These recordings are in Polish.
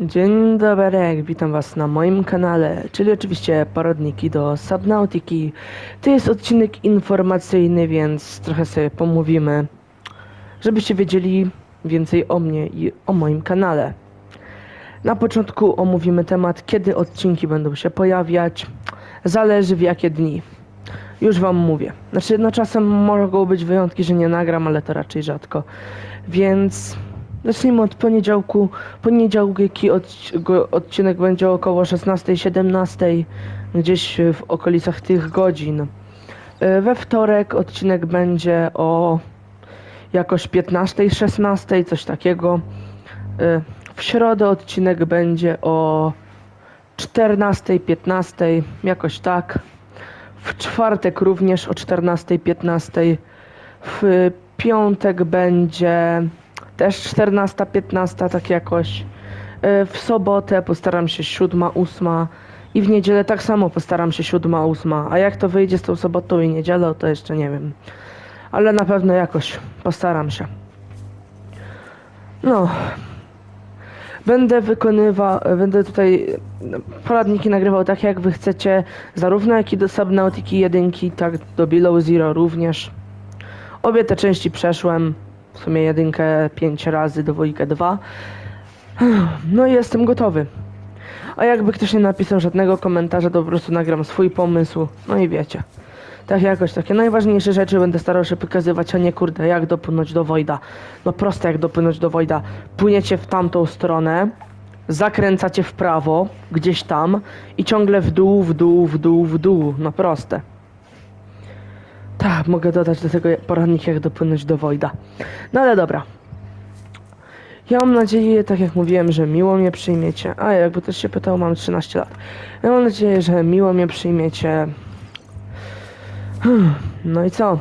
Dzień dobry, witam was na moim kanale, czyli oczywiście parodniki do Subnautiki. To jest odcinek informacyjny, więc trochę sobie pomówimy, żebyście wiedzieli więcej o mnie i o moim kanale. Na początku omówimy temat, kiedy odcinki będą się pojawiać. Zależy w jakie dni. Już wam mówię. Znaczy, no czasem mogą być wyjątki, że nie nagram, ale to raczej rzadko. Więc zacznijmy od poniedziałku. Poniedziałki odc- go- odcinek będzie około 16-17, gdzieś w okolicach tych godzin. E, We wtorek odcinek będzie o jakoś 15-16, coś takiego. E, W środę odcinek będzie o 14-15, jakoś tak. W czwartek również o 14-15. W piątek będzie też 14-15, tak jakoś. E, W sobotę postaram się 7-8 i w niedzielę tak samo postaram się 7-8. A jak to wyjdzie z tą sobotą i niedzielą, to jeszcze nie wiem. Ale na pewno jakoś postaram się. No. Będę wykonywał, będę tutaj no, poradniki nagrywał tak jak wy chcecie, zarówno jak i do Subnautiki 1, tak do Below Zero również. Obie te części przeszłem, w sumie jedynkę 5 razy, dwójkę 2. No i jestem gotowy. A jakby ktoś nie napisał żadnego komentarza, to po prostu nagram swój pomysł, no i wiecie. Tak jakoś takie najważniejsze rzeczy będę starał się pokazywać, a nie kurde, jak dopłynąć do Wojda. No proste jak dopłynąć do Wojda. Płyniecie w tamtą stronę, zakręcacie w prawo, gdzieś tam i ciągle w dół, w dół, w dół, w dół. No proste. Tak, mogę dodać do tego poradnik, jak dopłynąć do Wojda. No ale dobra. Ja mam nadzieję, tak jak mówiłem, że miło mnie przyjmiecie. A jakby ktoś się pytał, mam 13 lat. Ja mam nadzieję, że miło mnie przyjmiecie. No i co?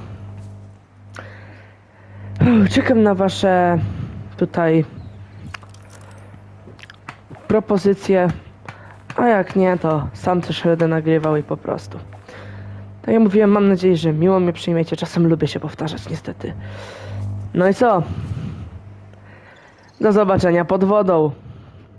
Czekam na wasze tutaj propozycje. A jak nie, to sam coś będę nagrywał i po prostu. Tak jak mówiłem, mam nadzieję, że miło mnie przyjmiecie. Czasem lubię się powtarzać, niestety. No i co? Do zobaczenia pod wodą.